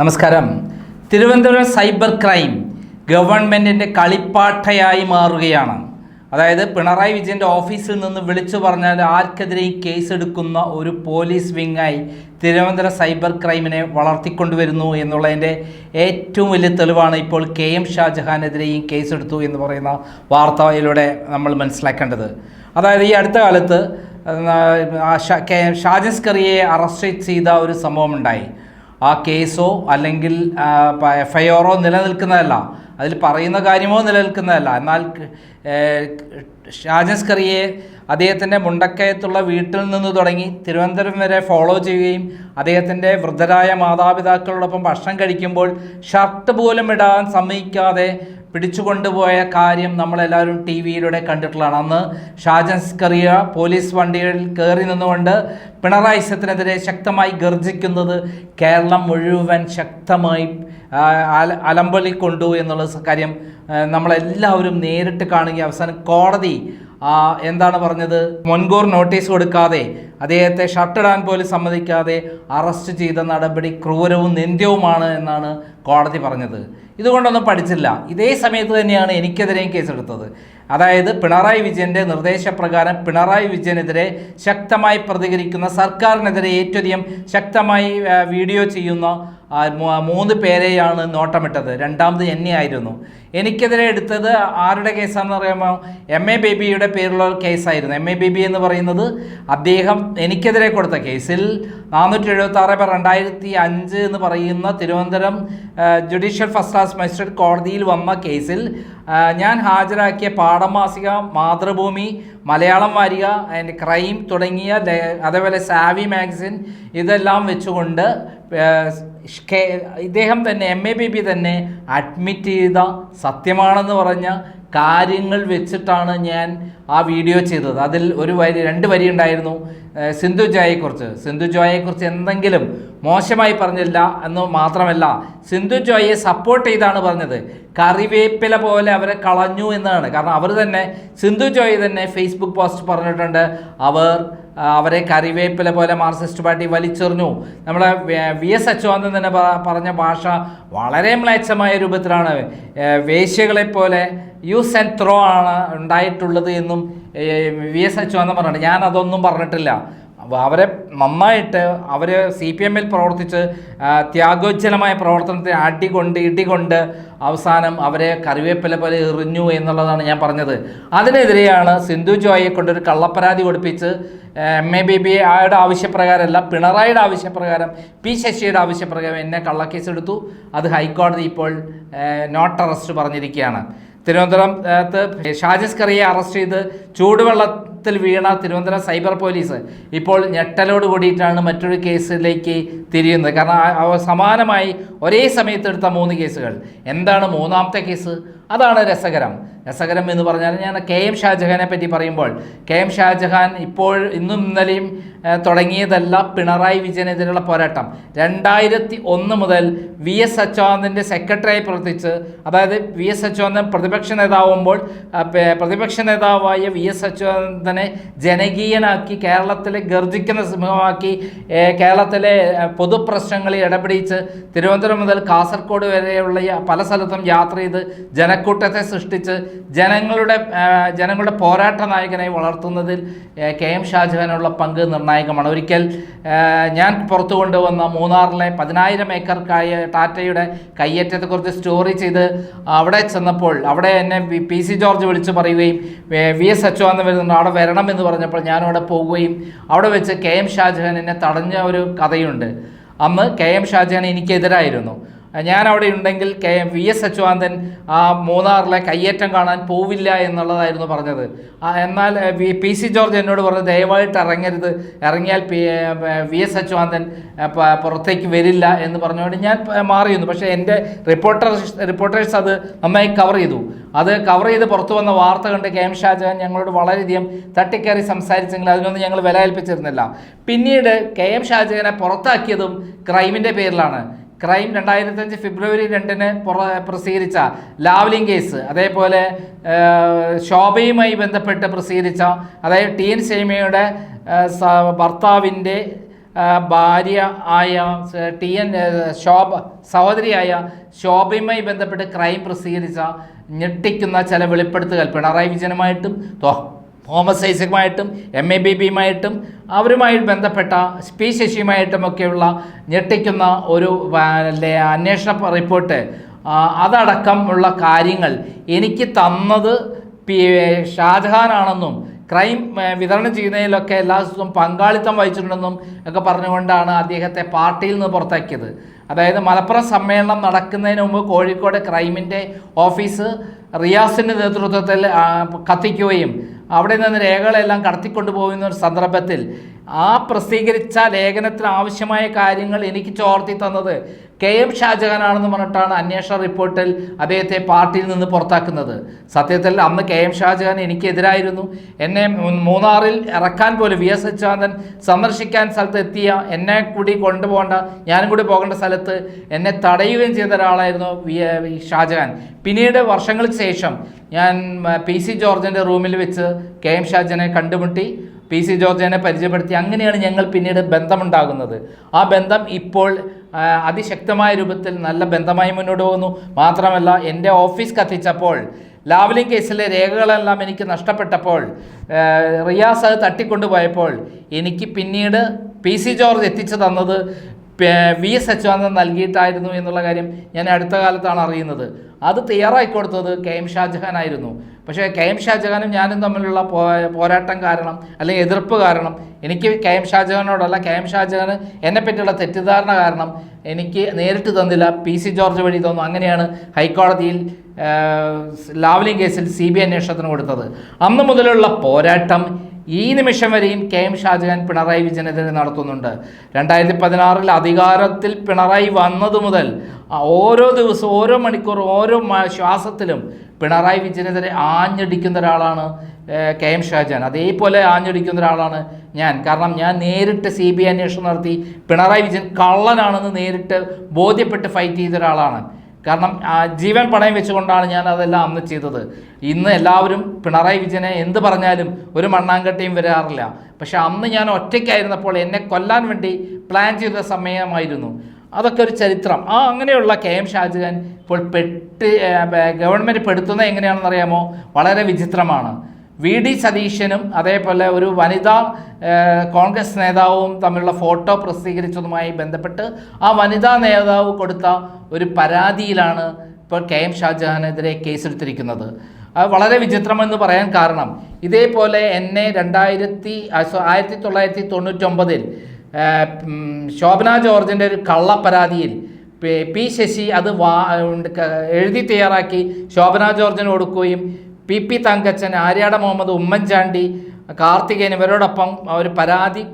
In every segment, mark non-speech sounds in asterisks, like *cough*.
നമസ്കാരം. Thiruvananthapuram cyber crime ഗവൺമെന്റിന്റെ കളിപ്പാട്ടയായി മാറുകയാണ്. അതായത് പിണറായി വിജയന്റെ ഓഫീസിൽ നിന്ന് വിളിച്ചു പറഞ്ഞാൽ ആർക്കെതിരെയും കേസെടുക്കുന്ന ഒരു പോലീസ് വിങ്ങായി തിരുവനന്തപുരം സൈബർ ക്രൈമിനെ വളർത്തിക്കൊണ്ടുവരുന്നു എന്നുള്ളതിന്റെ ഏറ്റവും വലിയ തെളിവാണ് ഇപ്പോൾ കെ എം ഷാജഹാനെതിരെയും കേസെടുത്തു എന്ന് പറയുന്ന വാർത്തയിലൂടെ നമ്മൾ മനസ്സിലാക്കേണ്ടത്. അതായത് ഈ അടുത്ത കാലത്ത് ആ, ഷാ- കെ- ഷാജൻ അറസ്റ്റ് ചെയ്ത ഒരു സംഭവം ഉണ്ടായി ആ കേസോ അല്ലെങ്കിൽ എഫ് ഐ ആറോ നിലനിൽക്കുന്നതല്ല. അതിൽ പറയുന്ന കാര്യമോ നിലനിൽക്കുന്നതല്ല. എന്നാൽ ഷാജൻസ് കറിയെ അദ്ദേഹത്തിന്റെ മുണ്ടക്കയത്തുള്ള വീട്ടിൽ നിന്ന് തുടങ്ങി തിരുവനന്തപുരം വരെ ഫോളോ ചെയ്യുകയും അദ്ദേഹത്തിന്റെ വൃദ്ധരായ മാതാപിതാക്കളോടൊപ്പം ഭക്ഷണം കഴിക്കുമ്പോൾ ഷർട്ട് പോലും ഇടാൻ സമ്മതിക്കാതെ പിടിച്ചുകൊണ്ടുപോയ കാര്യം നമ്മളെല്ലാവരും ടി വിയിലൂടെ കണ്ടിട്ടുള്ളതാണ്. അന്ന് ഷാജൻസ് സ്കറിയ പോലീസ് വണ്ടികളിൽ കയറി നിന്നുകൊണ്ട് പിണറായി സത്തിനെതിരെ ശക്തമായി ഗർജിക്കുന്നത് കേരളം മുഴുവൻ ശക്തമായി ആ, കൊണ്ടു എന്നുള്ള കാര്യം നമ്മളെല്ലാവരും നേരിട്ട് കാണുകയും അവസാനം കോടതി എന്താണ് പറഞ്ഞത്? മുൻകൂർ നോട്ടീസ് കൊടുക്കാതെ അദ്ദേഹത്തെ ഷട്ടിടാൻ പോലും സമ്മതിക്കാതെ അറസ്റ്റ് ചെയ്ത നടപടി ക്രൂരവും നിന്ദ്യവുമാണ് എന്നാണ് കോടതി പറഞ്ഞത്. ഇതുകൊണ്ടൊന്നും പഠിച്ചില്ല. ഇതേ സമയത്ത് തന്നെയാണ് എനിക്കെതിരെയും കേസെടുത്തത്. അതായത് പിണറായി വിജയന്റെ നിർദ്ദേശപ്രകാരം പിണറായി വിജയനെതിരെ ശക്തമായി പ്രതികരിക്കുന്ന സർക്കാരിനെതിരെ ഏറ്റവും ശക്തമായി വീഡിയോ ചെയ്യുന്ന മൂന്ന് പേരെയാണ് നോട്ടമിട്ടത്. രണ്ടാമത് എന്നെ ആയിരുന്നു. എനിക്കെതിരെ എടുത്തത് ആരുടെ കേസാണെന്ന് പറയുമ്പോൾ എം എ ബേബിയുടെ പേരുള്ള ഒരു കേസായിരുന്നു. എം എ ബേബി എന്ന് പറയുന്നത് അദ്ദേഹം എനിക്കെതിരെ കൊടുത്ത കേസിൽ നാനൂറ്റി എഴുപത്തി ആറ് പേർ രണ്ടായിരത്തി അഞ്ച് എന്ന് പറയുന്ന Thiruvananthapuram judicial first class magistrate കോടതിയിൽ വന്ന കേസിൽ ഞാൻ ഹാജരാക്കിയ പാഠമാസിക മാതൃഭൂമി മലയാളം വാരിക ആൻഡ് ക്രൈം തുടങ്ങിയ അതേപോലെ സാവി മാഗസിൻ ഇതെല്ലാം വെച്ചുകൊണ്ട് ഇദ്ദേഹം തന്നെ എം എ ബി ബി തന്നെ അഡ്മിറ്റ് ചെയ്ത സത്യമാണെന്ന് പറഞ്ഞ കാര്യങ്ങൾ വെച്ചിട്ടാണ് ഞാൻ ആ വീഡിയോ ചെയ്തത്. അതിൽ ഒരു വരി രണ്ട് വരി ഉണ്ടായിരുന്നു. സിന്ധു ജോയെക്കുറിച്ച് സിന്ധു ജോയെക്കുറിച്ച് എന്തെങ്കിലും മോശമായി പറഞ്ഞില്ല എന്ന് മാത്രമല്ല സിന്ധു ജോയെ സപ്പോർട്ട് ചെയ്താണ് പറഞ്ഞത്. കറിവേപ്പില പോലെ അവരെ കളഞ്ഞു എന്നാണ്. കാരണം അവർ തന്നെ സിന്ധു ജോയ് തന്നെ ഫേസ്ബുക്ക് പോസ്റ്റ് പറഞ്ഞിട്ടുണ്ട്. അവർ അവരെ കറിവേപ്പില പോലെ മാർക്സിസ്റ്റ് പാർട്ടി വലിച്ചെറിഞ്ഞു. നമ്മളെ വി- എസ് അച്യുതാനന്ദൻ തന്നെ പറഞ്ഞ ഭാഷ വളരെ മ്ലേച്ഛമായ രൂപത്തിലാണ് വേശ്യകളെപ്പോലെ വേശ്യകളെ പോലെ യൂസ് ആൻഡ് ത്രോ ആണ് ഉണ്ടായിട്ടുള്ളത് എന്നും വി എസ് അച്യുതാനന്ദൻ പറഞ്ഞിട്ടുണ്ട്. ഞാൻ അതൊന്നും പറഞ്ഞിട്ടില്ല. അപ്പോൾ അവരെ നന്നായിട്ട് അവർ സി പി എമ്മിൽ പ്രവർത്തിച്ച് ത്യാഗോജ്ജലമായ പ്രവർത്തനത്തെ അടികൊണ്ട് ഇടികൊണ്ട് അവസാനം അവരെ കറിവേപ്പില പോലെ എറിഞ്ഞു എന്നുള്ളതാണ് ഞാൻ പറഞ്ഞത്. അതിനെതിരെയാണ് സിന്ധു ജോയെ കൊണ്ടൊരു കള്ളപ്പരാതി കൊടുപ്പിച്ച് എം എ ബി ബി ആയുടെ ആവശ്യപ്രകാരമല്ല പിണറായിയുടെ ആവശ്യപ്രകാരം പി ശശിയുടെ ആവശ്യപ്രകാരം എന്നെ കള്ളക്കേസ് എടുത്തു അത് ഹൈക്കോടതി ഇപ്പോൾ നോട്ട് അറസ്റ്റ് പറഞ്ഞിരിക്കുകയാണ്. തിരുവനന്തപുരത്ത് ഷാജിസ് കറിയെ അറസ്റ്റ് ചെയ്ത് ചൂടുവെള്ളത്തിൽ വീണ തിരുവനന്തപുരം സൈബർ പോലീസ് ഇപ്പോൾ ഞെട്ടലോട് കൂടിയിട്ടാണ് മറ്റൊരു കേസിലേക്ക് തിരിയുന്നത്. കാരണം സമാനമായി ഒരേ സമയത്ത് എടുത്ത മൂന്ന് കേസുകൾ. എന്താണ് മൂന്നാമത്തെ കേസ്? അതാണ് രസകരം. രസകരം എന്ന് പറഞ്ഞാൽ ഞാൻ കെ എം ഷാജഹാനെ പറ്റി പറയുമ്പോൾ കെ എം ഷാജഹാൻ ഇപ്പോൾ ഇന്നും ഇന്നലെയും തുടങ്ങിയതല്ല പിണറായി വിജയനെതിരെയുള്ള പോരാട്ടം. രണ്ടായിരത്തി ഒന്ന് മുതൽ വി എസ് അച്യുതാനന്ദന്റെ സെക്രട്ടറിയായി പ്രവർത്തിച്ച് അതായത് വി എസ് അച്യുതാനന്ദൻ പ്രതിപക്ഷ നേതാവുമ്പോൾ പ്രതിപക്ഷ നേതാവായ വി എസ് അച്യുതാനന്ദനെ ജനകീയനാക്കി കേരളത്തിലെ ഗർജിക്കുന്ന സിംഹമാക്കി കേരളത്തിലെ പൊതുപ്രശ്നങ്ങളിൽ ഇടപെടിച്ച് തിരുവനന്തപുരം മുതൽ കാസർഗോഡ് വരെയുള്ള പല സ്ഥലത്തും യാത്ര ചെയ്ത് ജനക്കൂട്ടത്തെ സൃഷ്ടിച്ച് ജനങ്ങളുടെ ജനങ്ങളുടെ പോരാട്ട നായകനായി വളർത്തുന്നതിൽ കെ എം ഷാജഹാനുള്ള പങ്ക് നിർണായകമാണ്. ഒരിക്കൽ ഞാൻ പുറത്തു കൊണ്ടുവന്ന മൂന്നാറിലെ പതിനായിരം ഏക്കർ ടാറ്റയുടെ കയ്യേറ്റത്തെക്കുറിച്ച് സ്റ്റോറി ചെയ്ത് അവിടെ ചെന്നപ്പോൾ അവിടെ എന്നെ പി സി ജോർജ് വിളിച്ചു പറയുകയും വി എസ് അച്യുതാനന്ദൻ വരുന്നുണ്ട് അവിടെ വരണം എന്ന് പറഞ്ഞപ്പോൾ ഞാൻ അവിടെ പോവുകയും അവിടെ വെച്ച് കെ എം ഷാജഹാൻ എന്നെ തടഞ്ഞ ഒരു കഥയുണ്ട്. അന്ന് കെ എം ഷാജഹാൻ എനിക്കെതിരായിരുന്നു. ഞാൻ അവിടെ ഉണ്ടെങ്കിൽ കെ വി എസ് അച്യുതാനന്ദൻ ആ മൂന്നാറിലെ കയ്യേറ്റം കാണാൻ പോവില്ല എന്നുള്ളതായിരുന്നു പറഞ്ഞത്. എന്നാൽ പി സി ജോർജ് എന്നോട് പറഞ്ഞു ദയവായിട്ട് ഇറങ്ങരുത്. ഇറങ്ങിയാൽ വി എസ് അച്യുതാനന്ദൻ പുറത്തേക്ക് വരില്ല എന്ന് പറഞ്ഞുകൊണ്ട് ഞാൻ മാറിയിരുന്നു പക്ഷേ എന്റെ റിപ്പോർട്ടർ റിപ്പോർട്ടേഴ്സ് അത് നന്നായി കവർ ചെയ്തു. അത് കവർ ചെയ്ത് പുറത്തു വന്ന വാർത്ത കണ്ട് കെ എം ഷാജഹാൻ ഞങ്ങളോട് വളരെയധികം തട്ടിക്കയറി സംസാരിച്ചെങ്കിൽ അതിനൊന്നും ഞങ്ങൾ വില ഏൽപ്പിച്ചിരുന്നില്ല പിന്നീട് കെ എം ഷാജഹാനെ പുറത്താക്കിയതും ക്രൈമിന്റെ പേരിലാണ്. ക്രൈം രണ്ടായിരത്തഞ്ച് ഫെബ്രുവരി രണ്ടിന് പ്രസിദ്ധീകരിച്ച ലാവ്ലിംഗ് കേസ് അതേപോലെ ശോഭയുമായി ബന്ധപ്പെട്ട് പ്രസിദ്ധീകരിച്ച അതായത് ടി എൻ ശൈമയുടെ ഭർത്താവിന്റെ ഭാര്യ ആയ ടി എൻ ശോഭ സഹോദരിയായ ശോഭയുമായി ബന്ധപ്പെട്ട് ക്രൈം പ്രസിദ്ധീകരിച്ച ഞെട്ടിക്കുന്ന ചില വെളിപ്പെടുത്തുകൾ പിണറായി വിജയനുമായിട്ടും തോമസ് ഐസക്കുമായിട്ടും എം എ ബി ബിയുമായിട്ടും അവരുമായി ബന്ധപ്പെട്ട പി ശശിയുമായിട്ടുമൊക്കെയുള്ള ഞെട്ടിക്കുന്ന ഒരു അന്വേഷണ റിപ്പോർട്ട് അതടക്കം ഉള്ള കാര്യങ്ങൾ എനിക്ക് തന്നത് പി ഷാജഹാനാണെന്നും ക്രൈം വിതരണം ചെയ്യുന്നതിലൊക്കെ എല്ലാ ദിവസവും പങ്കാളിത്തം വഹിച്ചിട്ടുണ്ടെന്നും ഒക്കെ പറഞ്ഞുകൊണ്ടാണ് അദ്ദേഹത്തെ പാർട്ടിയിൽ നിന്ന് പുറത്താക്കിയത്. അതായത് മലപ്പുറം സമ്മേളനം നടക്കുന്നതിന് മുമ്പ് കോഴിക്കോട് ക്രൈമിന്റെ ഓഫീസ് റിയാസിന്റെ നേതൃത്വത്തിൽ കത്തിക്കുകയും അവിടെ നിന്ന് രേഖകളെല്ലാം കടത്തിക്കൊണ്ടു പോകുന്ന ഒരു സന്ദർഭത്തിൽ ആ പ്രസിദ്ധീകരിച്ച ലേഖനത്തിന് ആവശ്യമായ കാര്യങ്ങൾ എനിക്ക് ചോർത്തി തന്നത് കെ എം ഷാജഹാനാണെന്ന് പറഞ്ഞിട്ടാണ് അന്വേഷണ റിപ്പോർട്ടിൽ അദ്ദേഹത്തെ പാർട്ടിയിൽ നിന്ന് പുറത്താക്കുന്നത്. സത്യത്തിൽ അന്ന് കെ എം ഷാജഹാൻ എനിക്കെതിരായിരുന്നു. എന്നെ മൂന്നാറിൽ ഇറക്കാൻ പോലും വി എസ് അച്യുതാനന്ദൻ സന്ദർശിക്കാൻ സ്ഥലത്ത് എത്തിയ എന്നെ കൂടി കൊണ്ടുപോകേണ്ട ഞാനും കൂടി പോകേണ്ട സ്ഥലത്ത് എന്നെ തടയുകയും ചെയ്ത ഒരാളായിരുന്നു ഷാജഹാൻ. പിന്നീട് വർഷങ്ങൾക്ക് ശേഷം ഞാൻ പി സി ജോർജിന്റെ റൂമിൽ വെച്ച് കെ എം ഷാജനെ കണ്ടുമുട്ടി പി സി ജോർജിനെ പരിചയപ്പെടുത്തി. അങ്ങനെയാണ് ഞങ്ങൾ പിന്നീട് ബന്ധമുണ്ടാകുന്നത്. ആ ബന്ധം ഇപ്പോൾ അതിശക്തമായ രൂപത്തിൽ നല്ല ബന്ധമായി മുന്നോട്ട് പോകുന്നു. മാത്രമല്ല എന്റെ ഓഫീസ് കത്തിച്ചപ്പോൾ ലാവ്ലിൻ കേസിലെ രേഖകളെല്ലാം എനിക്ക് നഷ്ടപ്പെട്ടപ്പോൾ റിയാസ് അത് തട്ടിക്കൊണ്ടുപോയപ്പോൾ എനിക്ക് പിന്നീട് പി സി ജോർജ് എത്തിച്ചു തന്നത് വി എസ് അച്യുതാനന്ദൻ നൽകിയിട്ടായിരുന്നു എന്നുള്ള കാര്യം ഞാൻ അടുത്ത കാലത്താണ് അറിയുന്നത്. അത് തയ്യാറായി കൊടുത്തത് കെ എം ഷാജഹാൻ ആയിരുന്നു. പക്ഷേ കെ എം ഷാജഹാനും ഞാനും തമ്മിലുള്ള പോരാട്ടം കാരണം അല്ലെങ്കിൽ എതിർപ്പ് കാരണം എനിക്ക് കെ എം ഷാജഹാനോടല്ല കെ എം ഷാജഹാന് എന്നെ പറ്റിയുള്ള തെറ്റിദ്ധാരണ കാരണം എനിക്ക് നേരിട്ട് തന്നില്ല. പി സി ജോർജ് വഴി തന്നു. അങ്ങനെയാണ് ഹൈക്കോടതിയിൽ ലാവ്ലിംഗ് കേസിൽ സി ബി അന്വേഷണത്തിന് കൊടുത്തത്. അന്ന് മുതലുള്ള പോരാട്ടം ഈ നിമിഷം വരെയും കെ എം ഷാജഹാൻ പിണറായി വിജയനെതിരെ നടത്തുന്നുണ്ട്. രണ്ടായിരത്തി പതിനാറിൽ അധികാരത്തിൽ പിണറായി വന്നത് മുതൽ ഓരോ ദിവസവും ഓരോ മണിക്കൂറും ഓരോ ശ്വാസത്തിലും പിണറായി വിജയനെതിരെ ആഞ്ഞടിക്കുന്ന ഒരാളാണ് കെ എം ഷാജഹാൻ. അതേപോലെ ആഞ്ഞടിക്കുന്ന ഒരാളാണ് ഞാൻ. കാരണം ഞാൻ നേരിട്ട് സി ബി അന്വേഷണം നടത്തി പിണറായി വിജയൻ കള്ളനാണെന്ന് നേരിട്ട് ബോധ്യപ്പെട്ട് ഫൈറ്റ് ചെയ്ത ഒരാളാണ്. കാരണം ജീവൻ പണയം വെച്ചുകൊണ്ടാണ് ഞാൻ അതെല്ലാം അന്ന് ചെയ്തത്. ഇന്ന് എല്ലാവരും പിണറായി വിജയനെ എന്ത് പറഞ്ഞാലും ഒരു മണ്ണാങ്കട്ടയും വരാറില്ല. പക്ഷേ അന്ന് ഞാൻ ഒറ്റയ്ക്കായിരുന്നപ്പോൾ എന്നെ കൊല്ലാൻ വേണ്ടി പ്ലാൻ ചെയ്ത സമയമായിരുന്നു. അതൊക്കെ ഒരു ചരിത്രം. ആ അങ്ങനെയുള്ള കെ എം ഷാജഹാൻ ഇപ്പോൾ പെട്ട് ഗവൺമെന്റ് പെടുത്തുന്നത് എങ്ങനെയാണെന്നറിയാമോ? വളരെ വിചിത്രമാണ്. വി ഡി സതീശനും അതേപോലെ ഒരു വനിതാ കോൺഗ്രസ് നേതാവും തമ്മിലുള്ള ഫോട്ടോ പ്രസിദ്ധീകരിച്ചതുമായി ബന്ധപ്പെട്ട് ആ വനിതാ നേതാവ് കൊടുത്ത ഒരു പരാതിയിലാണ് ഇപ്പോൾ കെ എം ഷാജഹാനെതിരെ കേസെടുത്തിരിക്കുന്നത്. അത് വളരെ വിചിത്രമെന്ന് പറയാൻ കാരണം ഇതേപോലെ എന്നെ രണ്ടായിരത്തി ആയിരത്തി തൊള്ളായിരത്തി തൊണ്ണൂറ്റൊമ്പതിൽ ശോഭന ജോർജിന്റെ ഒരു കള്ളപ്പരാതിയിൽ പി- പി ശശി അത് വാ എഴുതി തയ്യാറാക്കി ശോഭന ജോർജിന് കൊടുക്കുകയും പി പി തങ്കച്ചൻ ആര്യാട മുഹമ്മദ് ഉമ്മൻചാണ്ടി കാർത്തികേയൻ ഇവരോടൊപ്പം അവർ പരാതി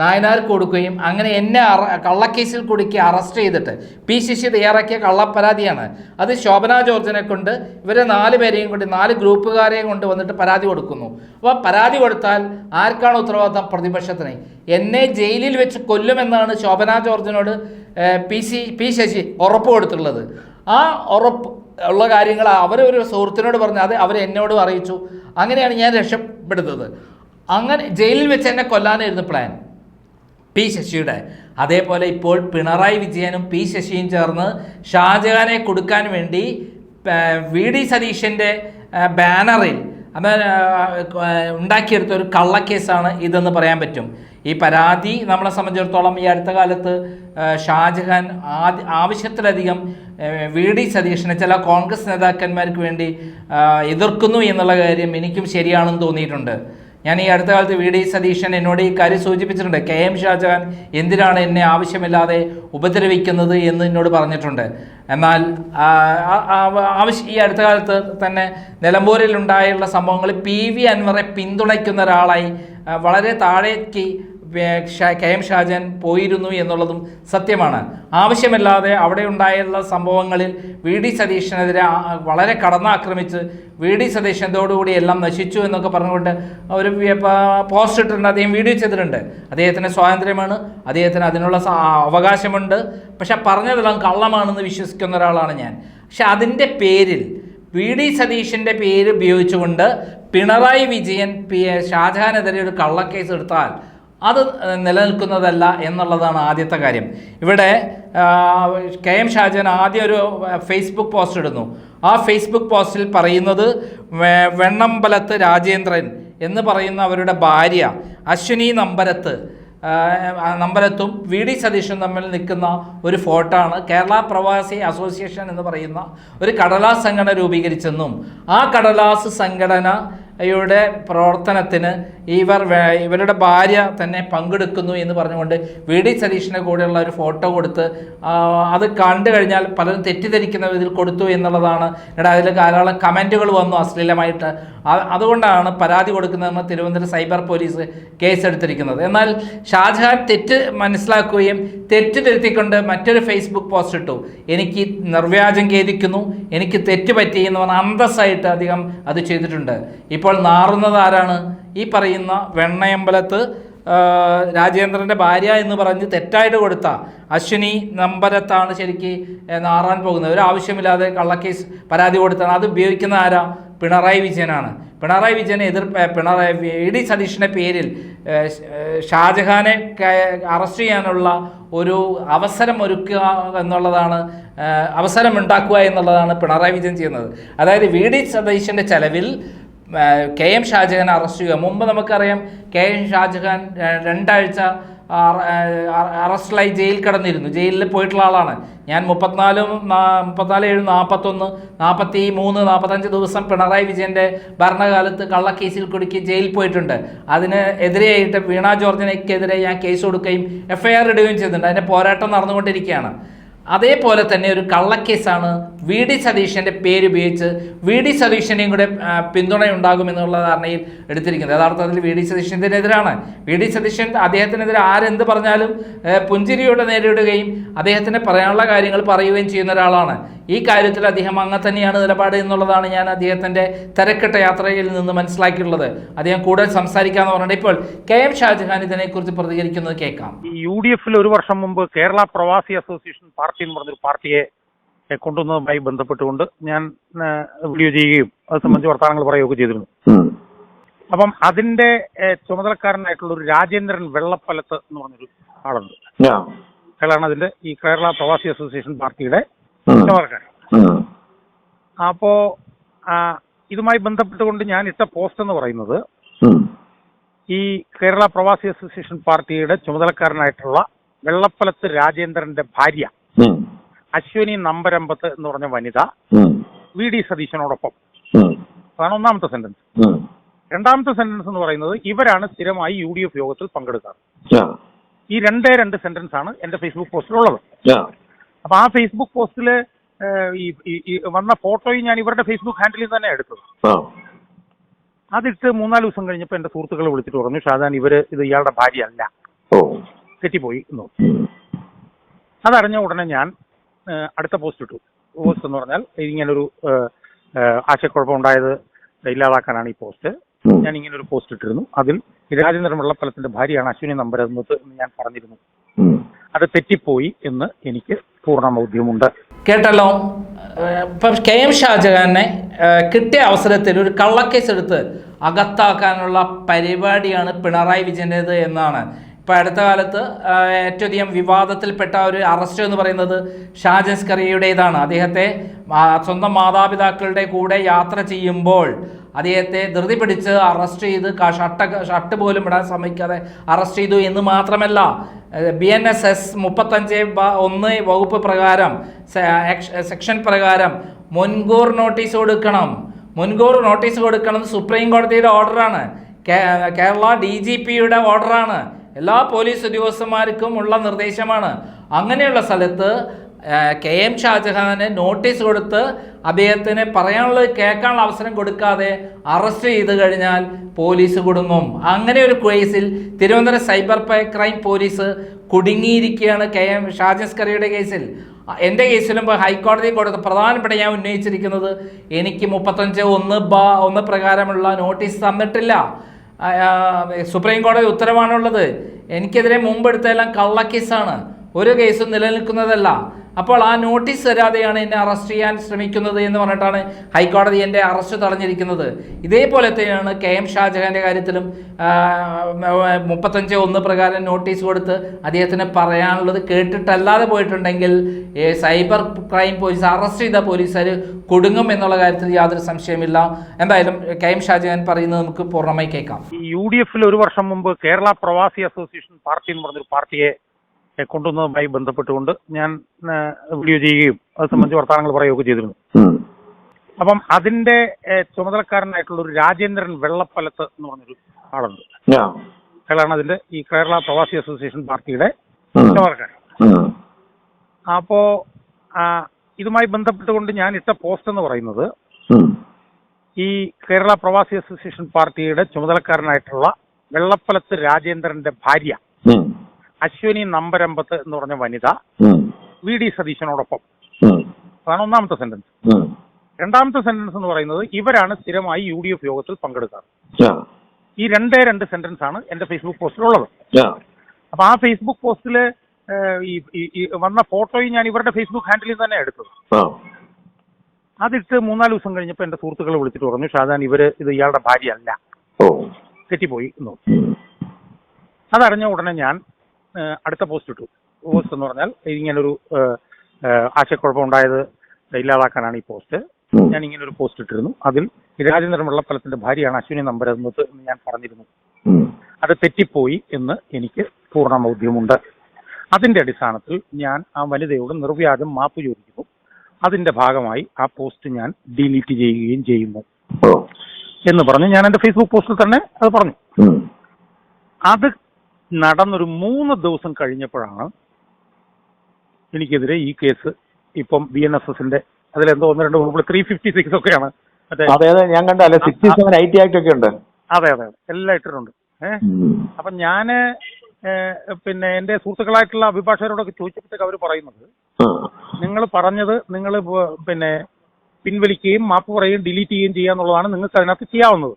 നായനാർ കൊടുക്കുകയും അങ്ങനെ എന്നെ കള്ളക്കേസിൽ കുടുക്കി അറസ്റ്റ് ചെയ്തിട്ട് പി ശിശി തയ്യാറാക്കിയ കള്ളപ്പരാതിയാണ്. അത് ശോഭന ജോർജിനെ കൊണ്ട് ഇവരെ നാല് പേരെയും കൊണ്ട് നാല് ഗ്രൂപ്പുകാരെയും കൊണ്ട് വന്നിട്ട് പരാതി കൊടുക്കുന്നു. അപ്പോൾ പരാതി കൊടുത്താൽ ആർക്കാണ് ഉത്തരവാദിത്തം? പ്രതിപക്ഷത്തിന്. എന്നെ ജയിലിൽ വെച്ച് കൊല്ലുമെന്നാണ് ശോഭന ജോർജിനോട് പി സി പി ശശി ഉറപ്പ് കൊടുത്തിട്ടുള്ളത്. ആ ഉറപ്പ് ഉള്ള കാര്യങ്ങൾ അവർ ഒരു സുഹൃത്തിനോട് പറഞ്ഞു അത് അവർ എന്നോടും അറിയിച്ചു. അങ്ങനെയാണ് ഞാൻ രക്ഷപ്പെടുന്നത്. അങ്ങനെ ജയിലിൽ വെച്ച് എന്നെ കൊല്ലാനായിരുന്നു പ്ലാൻ പി ശശിയുടെ. അതേപോലെ ഇപ്പോൾ പിണറായി വിജയനും പി ശശിയും ചേർന്ന് ഷാജഹാനെ കൊടുക്കാൻ വേണ്ടി വി ഡി സതീശന്റെ ആ, ബാനറിൽ അത് ഉണ്ടാക്കിയെടുത്ത ഒരു കള്ളക്കേസാണ് ഇതെന്ന് പറയാൻ പറ്റും. ഈ പരാതി നമ്മളെ സംബന്ധിച്ചിടത്തോളം ഈ അടുത്ത കാലത്ത് ഷാജഹാൻ ആവശ്യത്തിലധികം വി ഡി സതീഷിനെ ചില കോൺഗ്രസ് നേതാക്കന്മാർക്ക് വേണ്ടി എതിർക്കുന്നു എന്നുള്ള കാര്യം എനിക്കും ശരിയാണെന്ന് തോന്നിയിട്ടുണ്ട്. ഞാൻ ഈ അടുത്ത കാലത്ത് വി ഡി സതീശൻ എന്നോട് ഈ കാര്യം സൂചിപ്പിച്ചിട്ടുണ്ട്. കെ എം ഷാജഹാൻ എന്തിനാണ് എന്നെ ആവശ്യമില്ലാതെ ഉപദ്രവിക്കുന്നത് എന്ന് എന്നോട് പറഞ്ഞിട്ടുണ്ട്. എന്നാൽ ആവശ്യ ഈ അടുത്ത കാലത്ത് തന്നെ നിലമ്പൂരിൽ ഉണ്ടായുള്ള സംഭവങ്ങൾ പി വി അൻവറെ പിന്തുണയ്ക്കുന്ന ഒരാളായി വളരെ താഴേക്ക് കെ എം ഷാജൻ പോയിരുന്നു എന്നുള്ളതും സത്യമാണ്. ആവശ്യമില്ലാതെ അവിടെ ഉണ്ടായുള്ള സംഭവങ്ങളിൽ വി. ഡി. സതീശനെതിരെ വളരെ കടന്നാക്രമിച്ച് വി. ഡി. സതീശനോടുകൂടി എല്ലാം നശിച്ചു എന്നൊക്കെ പറഞ്ഞുകൊണ്ട് ഒരു പോസ്റ്റ് ഇട്ടിട്ടുണ്ട്. അദ്ദേഹം വീഡിയോ ചെയ്തിട്ടുണ്ട്. അദ്ദേഹത്തിന് സ്വാതന്ത്ര്യമാണ്. അദ്ദേഹത്തിന് അതിനുള്ള അവകാശമുണ്ട്. പക്ഷെ പറഞ്ഞതെല്ലാം കള്ളമാണെന്ന് വിശ്വസിക്കുന്ന ഒരാളാണ് ഞാൻ. പക്ഷെ അതിന്റെ പേരിൽ വി. ഡി. സതീഷിന്റെ പേര് ഉപയോഗിച്ചുകൊണ്ട് പിണറായി വിജയൻ പി ഷാജഹാനെതിരെ ഒരു കള്ളക്കേസ് എടുത്താൽ അത് നിലനിൽക്കുന്നതല്ല എന്നുള്ളതാണ് ആദ്യത്തെ കാര്യം. ഇവിടെ കെ എം ഷാജൻ ആദ്യം ഒരു ഫേസ്ബുക്ക് പോസ്റ്റ് ഇടുന്നു. ആ ഫേസ്ബുക്ക് പോസ്റ്റിൽ പറയുന്നത് വെണ്ണമ്പലത്ത് രാജേന്ദ്രൻ എന്ന് പറയുന്ന അവരുടെ ഭാര്യ അശ്വിനി നമ്പരത്ത് നമ്പരത്തും വി ഡി സതീഷും തമ്മിൽ നിൽക്കുന്ന ഒരു ഫോട്ടോ ആണ് കേരള പ്രവാസി അസോസിയേഷൻ എന്ന് പറയുന്ന ഒരു കടലാസ് സംഘടന രൂപീകരിച്ചെന്നും ആ കടലാസ് സംഘടനയുടെ പ്രവർത്തനത്തിന് ഇവർ ഇവരുടെ ഭാര്യ തന്നെ പങ്കെടുക്കുന്നു എന്ന് പറഞ്ഞുകൊണ്ട് വി ഡി സതീഷിന്റെ കൂടെയുള്ള ഒരു ഫോട്ടോ കൊടുത്ത് അത് കണ്ടു കഴിഞ്ഞാൽ പലരും തെറ്റിദ്ധരിക്കുന്ന ഇതിൽ കൊടുത്തു എന്നുള്ളതാണ് ഇവിടെ അതിൽ ധാരാളം കമന്റുകൾ വന്നു അശ്ലീലമായിട്ട്. അതുകൊണ്ടാണ് പരാതി കൊടുക്കുന്നതെന്ന് തിരുവനന്തപുരം സൈബർ പോലീസ് കേസെടുത്തിരിക്കുന്നത് എന്നാൽ ഷാജഹാൻ തെറ്റ് മനസ്സിലാക്കുകയും തെറ്റ് തിരുത്തിക്കൊണ്ട് മറ്റൊരു ഫേസ്ബുക്ക് പോസ്റ്റ് ഇട്ടു. എനിക്ക് നിർവ്യാജം ഖേദിക്കുന്നു എനിക്ക് തെറ്റ് പറ്റി എന്ന് പറഞ്ഞ അന്തസ്സായിട്ട് അദ്ദേഹം അത് ചെയ്തിട്ടുണ്ട്. ഇപ്പോൾ നാറുന്നത് ആരാണ്? ഈ പറയുന്ന വെണ്ണയമ്പലത്ത് രാജേന്ദ്രന്റെ ഭാര്യ എന്ന് പറഞ്ഞ് തെറ്റായിട്ട് കൊടുത്ത അശ്വിനി നമ്പരത്താണ് ശരിക്ക് നാറാൻ പോകുന്നത്. ഒരു ആവശ്യമില്ലാതെ കള്ളക്കേസ് പരാതി കൊടുത്താണ്. അത് ഉപയോഗിക്കുന്ന ആരാ? പിണറായി വിജയനാണ്. പിണറായി വിജയനെ എതിർ പിണറായി ഇ ഡി സതീഷിന്റെ പേരിൽ ഷാജഹാനെ അറസ്റ്റ് ചെയ്യാനുള്ള ഒരു അവസരം ഒരുക്കുക എന്നുള്ളതാണ് അവസരം ഉണ്ടാക്കുക എന്നുള്ളതാണ് പിണറായി വിജയൻ ചെയ്യുന്നത്. അതായത് വി ഡി സതീഷിന്റെ ചെലവിൽ കെ എം ഷാജഹാൻ അറസ്റ്റ് ചെയ്യുക. മുമ്പ് നമുക്കറിയാം കെ എം ഷാജഹാൻ രണ്ടാഴ്ച അറ- അറസ്റ്റിലായി ജയിൽ കിടന്നിരുന്നു. ജയിലിൽ പോയിട്ടുള്ള ആളാണ്. ഞാൻ മുപ്പത്തിനാലും മുപ്പത്തിനാല് ഏഴ് നാൽപ്പത്തൊന്ന് നാൽപ്പത്തി മൂന്ന് നാൽപ്പത്തഞ്ച് ദിവസം പിണറായി വിജയന്റെ ഭരണകാലത്ത് കള്ളക്കേസിൽ കുടുക്കി ജയിലിൽ പോയിട്ടുണ്ട്. അതിന് എതിരെയായിട്ട് വീണ ജോർജിനെക്കെതിരെ ഞാൻ കേസ് കൊടുക്കുകയും എഫ്ഐആർ ഇടുകയും ചെയ്തിട്ടുണ്ട്. അതിന്റെ പോരാട്ടം നടന്നുകൊണ്ടിരിക്കുകയാണ്. അതേപോലെ തന്നെ ഒരു കള്ളക്കേസാണ് വി ഡി സതീശന്റെ പേര് ഉപയോഗിച്ച് വി ഡി സതീശനെയും കൂടെ പിന്തുണയുണ്ടാകുമെന്നുള്ള ധാരണയിൽ എടുത്തിരിക്കുന്നത്. യഥാർത്ഥത്തിൽ വി ഡി സതീശനെതിരാണ് വി ഡി സതീശൻ അദ്ദേഹത്തിനെതിരെ ആരെന്ത് പറഞ്ഞാലും പുഞ്ചിരിയോടെ നേരിടുകയും അദ്ദേഹത്തിന് പറയാനുള്ള കാര്യങ്ങൾ പറയുകയും ചെയ്യുന്ന ഒരാളാണ്. ഈ കാര്യത്തിൽ അദ്ദേഹം അങ്ങനെ തന്നെയാണ് നിലപാട് എന്നുള്ളതാണ് ഞാൻ അദ്ദേഹത്തിന്റെ തിരക്കിട്ട യാത്രയിൽ നിന്ന് മനസ്സിലാക്കിയിട്ടുള്ളത്. അദ്ദേഹം കൂടുതൽ സംസാരിക്കാമെന്ന് പറഞ്ഞിട്ട് ഇപ്പോൾ കെ എം ഷാജഹാൻ ഇതിനെക്കുറിച്ച് പ്രതികരിക്കുന്നത് കേൾക്കാം. യു ഡി എഫിൽ ഒരു വർഷം മുമ്പ് കേരള പ്രവാസി അസോസിയേഷൻ പാർട്ടി എന്ന് പറഞ്ഞൊരു പാർട്ടിയെ കൊണ്ടുവന്നതുമായി ബന്ധപ്പെട്ടുകൊണ്ട് ഞാൻ വീഡിയോ ചെയ്യുകയും അത് സംബന്ധിച്ച് വർത്തമാനങ്ങൾ പറയുകയൊക്കെ ചെയ്തിരുന്നു അപ്പം അതിന്റെ ചുമതലക്കാരനായിട്ടുള്ള ഒരു രാജേന്ദ്രൻ വെള്ളപ്പലത്ത് എന്ന് പറഞ്ഞൊരു ആളുണ്ട്. അയാളാണ് അതിന്റെ ഈ കേരള പ്രവാസി അസോസിയേഷൻ പാർട്ടിയുടെ. ചുമതലക്കാരൻ അപ്പോ ഇതുമായി ബന്ധപ്പെട്ടുകൊണ്ട് ഞാൻ ഇട്ട പോസ്റ്റ് എന്ന് പറയുന്നത് ഈ കേരള പ്രവാസി അസോസിയേഷൻ പാർട്ടിയുടെ ചുമതലക്കാരനായിട്ടുള്ള വെള്ളപ്പലത്ത് രാജേന്ദ്രന്റെ ഭാര്യ. അശ്വിനി നമ്പരമ്പത്ത് എന്ന് പറഞ്ഞ വനിത. V D സതീശനോടൊപ്പം. അതാണ് ഒന്നാമത്തെ സെന്റൻസ്. രണ്ടാമത്തെ സെന്റൻസ് എന്ന് പറയുന്നത് ഇവരാണ് സ്ഥിരമായി യു ഡി എഫ് യോഗത്തിൽ പങ്കെടുക്കാറ്. ഈ രണ്ടേ രണ്ട് സെന്റൻസ് ആണ് എന്റെ ഫേസ്ബുക്ക് പോസ്റ്റിലുള്ളത് ഉള്ളത് അപ്പൊ ആ ഫേസ്ബുക്ക് പോസ്റ്റിൽ ഈ വന്ന ഫോട്ടോയും ഞാൻ ഇവരുടെ ഫേസ്ബുക്ക് ഹാൻഡിലിൽ തന്നെ എടുത്തത്. അതിട്ട് മൂന്നാൽ ദിവസം കഴിഞ്ഞപ്പോൾ എന്റെ സുഹൃത്തുക്കളെ വിളിച്ചിട്ട് പറഞ്ഞു ഷാജാൻ ഇവർ ഇത് ഇയാളുടെ ഭാര്യ അല്ല. തെറ്റിപ്പോയി എന്ന്. അതറിഞ്ഞ ഉടനെ ഞാൻ അടുത്ത പോസ്റ്റ് ഇട്ടു. പോസ്റ്റ് എന്ന് പറഞ്ഞാൽ ഇങ്ങനൊരു ആശയക്കുഴപ്പം ഉണ്ടായത് ഇല്ലാതാക്കാനാണ് ഈ പോസ്റ്റ് ഞാൻ ഇങ്ങനെ ഒരു പോസ്റ്റ് ഇട്ടിരുന്നു. അതിൽ രാജേന്ദ്രൻ വെള്ളപ്പലത്തിന്റെ ഭാര്യയാണ് അശ്വിനി നമ്പരുന്നത് എന്ന് ഞാൻ പറഞ്ഞിരുന്നു. അത് തെറ്റിപ്പോയി എന്ന് എനിക്ക് പൂർണ ബോധ്യമുണ്ട് കേട്ടല്ലോ ഇപ്പം കെ എം ഷാജഹാനെ കിട്ടിയ അവസരത്തിൽ ഒരു കള്ളക്കേസ് എടുത്ത് അകത്താക്കാനുള്ള പരിപാടിയാണ് പിണറായി വിജയന്റേത് എന്നാണ് ഇപ്പോൾ അടുത്ത കാലത്ത് ഏറ്റവും അധികം വിവാദത്തിൽപ്പെട്ട ഒരു അറസ്റ്റ് എന്ന് പറയുന്നത് ഷാജസ്കറിയുടേതാണ് അദ്ദേഹത്തെ സ്വന്തം മാതാപിതാക്കളുടെ കൂടെ യാത്ര ചെയ്യുമ്പോൾ അദ്ദേഹത്തെ ധൃതി പിടിച്ച് അറസ്റ്റ് ചെയ്ത് ഷട്ട് ഷർട്ട് പോലും ഇടാൻ സമ്മതിക്കാതെ അറസ്റ്റ് ചെയ്തു എന്ന് മാത്രമല്ല ബി എൻ എസ് എസ് മുപ്പത്തഞ്ച് ഒന്ന് വകുപ്പ് പ്രകാരം സെക്ഷൻ പ്രകാരം മുൻകൂർ നോട്ടീസ് കൊടുക്കണം. മുൻകൂർ നോട്ടീസ് കൊടുക്കണം സുപ്രീം കോടതിയുടെ ഓർഡറാണ് കേരള ഡി ജി പിയുടെ ഓർഡറാണ് എല്ലാ പോലീസ് ഉദ്യോഗസ്ഥന്മാർക്കും ഉള്ള നിർദ്ദേശമാണ്. അങ്ങനെയുള്ള സ്ഥലത്ത് കെ എം ഷാജഹാന് നോട്ടീസ് കൊടുത്ത് അദ്ദേഹത്തിന് പറയാനുള്ളത് കേൾക്കാനുള്ള അവസരം കൊടുക്കാതെ അറസ്റ്റ് ചെയ്ത് കഴിഞ്ഞാൽ പോലീസ് കുടുങ്ങും. അങ്ങനെ ഒരു കേസിൽ തിരുവനന്തപുരം സൈബർ ക്രൈം പോലീസ് കുടുങ്ങിയിരിക്കുകയാണ് കെ എം ഷാജസ്കറിയുടെ കേസിൽ. എന്റെ കേസിലും ഹൈക്കോടതി കൊടുത്ത പ്രധാനപ്പെട്ട ഞാൻ ഉന്നയിച്ചിരിക്കുന്നത് എനിക്ക് മുപ്പത്തഞ്ച് ഒന്ന് ബ ഒന്ന് പ്രകാരമുള്ള നോട്ടീസ് തന്നിട്ടില്ല. സുപ്രീം കോടതി ഉത്തരവാണുള്ളത്. എനിക്കെതിരെ മുമ്പെടുത്തതെല്ലാം കള്ളക്കേസാണ്. ഒരു കേസും നിലനിൽക്കുന്നതല്ല. അപ്പോൾ ആ നോട്ടീസ് തരാതെയാണ് എന്നെ അറസ്റ്റ് ചെയ്യാൻ ശ്രമിക്കുന്നത് എന്ന് പറഞ്ഞിട്ടാണ് ഹൈക്കോടതി എന്റെ അറസ്റ്റ് തടഞ്ഞിരിക്കുന്നത്. ഇതേപോലെ തന്നെയാണ് കെ എം ഷാജഹാന്റെ കാര്യത്തിലും മുപ്പത്തഞ്ച് ഒന്ന് പ്രകാരം നോട്ടീസ് കൊടുത്ത് അദ്ദേഹത്തിന് പറയാനുള്ളത് കേട്ടിട്ടല്ലാതെ പോയിട്ടുണ്ടെങ്കിൽ സൈബർ ക്രൈം പോലീസ് അറസ്റ്റ് ചെയ്ത പോലീസുകാർ കൊടുങ്ങും എന്നുള്ള കാര്യത്തിൽ യാതൊരു സംശയമില്ല എന്തായാലും കെ എം ഷാജഹാൻ പറയുന്നത് നമുക്ക് പൂർണമായി കേൾക്കാം. യു ഡി എഫിൽ ഒരു വർഷം മുമ്പ് കേരള പ്രവാസി അസോസിയേഷൻ പാർട്ടി എന്ന് പറഞ്ഞൊരു പാർട്ടിയെ കൊണ്ടുവന്നതുമായി ബന്ധപ്പെട്ടുകൊണ്ട് ഞാൻ വീഡിയോ ചെയ്യുകയും അത് സംബന്ധിച്ച് വർത്തമാനങ്ങൾ പറയുകയൊക്കെ ചെയ്തിരുന്നു അപ്പം അതിന്റെ ചുമതലക്കാരനായിട്ടുള്ള ഒരു രാജേന്ദ്രൻ വെള്ളപ്പലത്ത് എന്ന് പറഞ്ഞൊരു ആളുണ്ട്. അയാളാണ് അതിന്റെ ഈ കേരള പ്രവാസി അസോസിയേഷൻ പാർട്ടിയുടെ. ചുമതലക്കാരൻ അപ്പോ ഇതുമായി ബന്ധപ്പെട്ടുകൊണ്ട് ഞാൻ ഇട്ട പോസ്റ്റ് എന്ന് പറയുന്നത് ഈ കേരള പ്രവാസി അസോസിയേഷൻ പാർട്ടിയുടെ ചുമതലക്കാരനായിട്ടുള്ള വെള്ളപ്പലത്ത് രാജേന്ദ്രന്റെ ഭാര്യ. അശ്വിനി നമ്പരമ്പത്ത് എന്ന് പറഞ്ഞ വനിത. V D സതീശനോടൊപ്പം. അതാണ് ഒന്നാമത്തെ സെന്റൻസ് രണ്ടാമത്തെ സെന്റൻസ് എന്ന് പറയുന്നത് ഇവരാണ് സ്ഥിരമായി യു ഡി എഫ് യോഗത്തിൽ പങ്കെടുക്കാറ്. ഈ രണ്ടേ രണ്ട് സെന്റൻസ് ആണ് എന്റെ ഫേസ്ബുക്ക് പോസ്റ്റിലുള്ളത് ഉള്ളത് അപ്പൊ ആ ഫേസ്ബുക്ക് പോസ്റ്റിൽ ഈ വന്ന ഫോട്ടോയും ഞാൻ ഇവരുടെ ഫേസ്ബുക്ക് ഹാൻഡിലിൽ തന്നെ എടുത്തത്. അതിട്ട് മൂന്നാൽ ദിവസം കഴിഞ്ഞപ്പോൾ എന്റെ സുഹൃത്തുക്കളെ വിളിച്ചിട്ട് പറഞ്ഞു ഷാജാൻ ഇവർ ഇത് ഇയാളുടെ ഭാര്യ അല്ല തെറ്റിപ്പോയി എന്ന്. അതറിഞ്ഞ ഉടനെ ഞാൻ അടുത്ത പോസ്റ്റ് ഇട്ടു. പോസ്റ്റ് എന്ന് പറഞ്ഞാൽ ഇങ്ങനൊരു ആശയക്കുഴപ്പം ഉണ്ടായത് ഇല്ലാതാക്കാനാണ് ഈ പോസ്റ്റ്. ഞാൻ ഇങ്ങനെ ഒരു പോസ്റ്റ് ഇട്ടിരുന്നു. അതിൽ രാജേന്ദ്രൻ വെള്ളപ്പലത്തിന്റെ ഭാര്യയാണ് അശ്വിനി നമ്പരന്നത് എന്ന് ഞാൻ പറഞ്ഞിരുന്നു. അത് തെറ്റിപ്പോയി എന്ന് എനിക്ക് പൂർണ ബോധ്യമുണ്ട് അതിന്റെ അടിസ്ഥാനത്തിൽ ഞാൻ ആ വനിതയോട് നിർവ്യാജം മാപ്പ് ചോദിക്കുന്നു. അതിന്റെ ഭാഗമായി ആ പോസ്റ്റ് ഞാൻ ഡിലീറ്റ് ചെയ്യുകയും ചെയ്യുന്നു. എന്ന് പറഞ്ഞ് ഞാൻ എന്റെ ഫേസ്ബുക്ക് പോസ്റ്റിൽ തന്നെ അത് പറഞ്ഞു. അത് നടന്നൊരു മൂന്ന് ദിവസം കഴിഞ്ഞപ്പോഴാണ് എനിക്കെതിരെ ഈ കേസ് ഇപ്പം ബി എൻ എസ് എസിന്റെ അതിലെന്തോ ഒന്ന് രണ്ട് ത്രീ ഫിഫ്റ്റി സിക്സ് ഒക്കെയാണ്. അതെ അതെ ഞാൻ കണ്ടല്ലേ sixty seven I T act ഒക്കെ ഉണ്ട്. അതെ അതെ എല്ലാം ഇട്ടിട്ടുണ്ട്. ഏഹ്. അപ്പൊ ഞാൻ പിന്നെ എന്റെ സുഹൃത്തുക്കളായിട്ടുള്ള അഭിഭാഷകരോടൊക്കെ ചോദിച്ചപ്പോഴത്തേക്ക് അവർ പറയുന്നത് നിങ്ങൾ പറഞ്ഞത് നിങ്ങൾ പിന്നെ പിൻവലിക്കുകയും മാപ്പ് പറയുകയും ഡിലീറ്റ് ചെയ്യുകയും ചെയ്യാന്നുള്ളതാണ് നിങ്ങൾക്ക് അതിനകത്ത് ചെയ്യാവുന്നത്.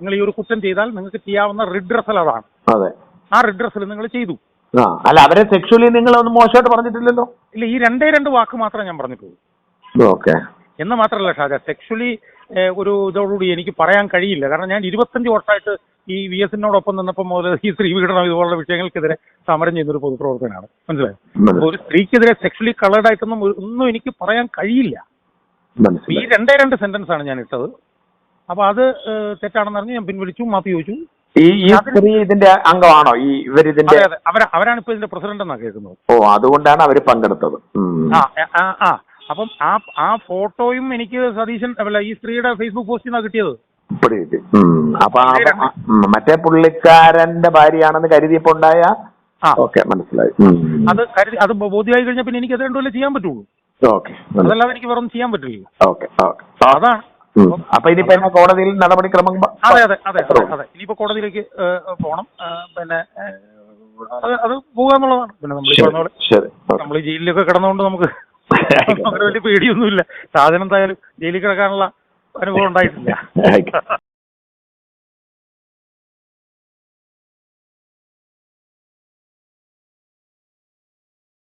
നിങ്ങൾ ഈ ഒരു കുറ്റം ചെയ്താൽ നിങ്ങൾക്ക് ചെയ്യാവുന്ന റിഡ്രസൽ അതാണ്. അതെ. ആ റിഡ്രസൽ നിങ്ങൾ ചെയ്തു. ആ അല്ല അവരെ സെക്ഷലി നിങ്ങൾ ഒന്നും മോശമായിട്ട് പറഞ്ഞിട്ടില്ലല്ലോ? ഇല്ല ഈ രണ്ടേ രണ്ട് വാക്ക് മാത്രമേ ഞാൻ പറഞ്ഞിട്ടുള്ളൂ. ഓക്കെ. എന്ന് മാത്രമല്ല ഷാജ സെക്ഷലി ഒരു ഇതോടുകൂടി എനിക്ക് പറയാൻ കഴിയില്ല. കാരണം ഞാൻ ഇരുപത്തഞ്ച് വർഷമായിട്ട് ഈ വി എസിനോടൊപ്പം നിന്നപ്പോൾ മുതൽ ഈ സ്ത്രീ പീഡനം ഇതുപോലുള്ള വിഷയങ്ങൾക്കെതിരെ സമരം ചെയ്യുന്ന ഒരു പൊതുപ്രവർത്തനമാണ് മനസ്സിലായോ. ഒരു സ്ത്രീക്കെതിരെ സെക്ഷലി കളേർഡ് ആയിട്ടൊന്നും ഒന്നും എനിക്ക് പറയാൻ കഴിയില്ല. ഈ രണ്ടേ രണ്ട് സെന്റൻസ് ആണ് ഞാൻ ഇട്ടത്. അപ്പൊ അത് തെറ്റാണെന്ന് അറിഞ്ഞ് ഞാൻ പിൻവലിച്ചു മാപ്പി ചോദിച്ചു. ഈ ഈ സ്ത്രീ ഇതിന്റെ അംഗമാണോ? ഈ ഇവരിതിന്റെ അവര അവരാണ് ഇപ്പൊ ഇതിന്റെ പ്രസിഡന്റ് എന്നാ കേൾക്കുന്നത്. ഓ അതുകൊണ്ടാണ് അവർ പങ്കെടുത്തത്. ആ ആ ആ. അപ്പം ആ ആ ഫോട്ടോയും എനിക്ക് സതീശൻ അല്ല ഈ സ്ത്രീയുടെ ഫേസ്ബുക്ക് പോസ്റ്റിൽ നിന്നാണ് കിട്ടിയത്. പിടി കിട്ടി. ഉം. അപ്പൊ ആ- ഉം, മറ്റേ പുള്ളിക്കാരന്റെ ഭാര്യയാണെന്ന് കരുതിയപ്പോ ഉണ്ടായ ആ ഓക്കെ മനസ്സിലായി. അത് കരുതി അത് ബോധ്യമായി കഴിഞ്ഞാൽ പിന്നെ എനിക്ക് അത് രണ്ടുമല്ലേ ചെയ്യാൻ പറ്റുള്ളൂ? ഓക്കെ. അതല്ലാതെ എനിക്ക് വേറൊന്നും ചെയ്യാൻ പറ്റില്ല. Okay okay. അതാണ്. അപ്പൊ ഇനിയിപ്പോ എന്നാ കോടതിയിൽ നടപടിക്രമം അതെ അതെ അതെ അതെ. ഇനിയിപ്പോ കോടതിയിലേക്ക് പോണം. പിന്നെ അത് അത് പോകാന്നുള്ളതാണ്. പിന്നെ നമ്മൾ പറഞ്ഞ പോലെ നമ്മൾ ജയിലിലൊക്കെ കിടന്നുകൊണ്ട് നമുക്ക് അങ്ങനെ *laughs* വലിയ പേടിയൊന്നുമില്ല. സാധനം എന്തായാലും ജയിലിൽ കിടക്കാനുള്ള അനുഭവം ഉണ്ടായിട്ടില്ല.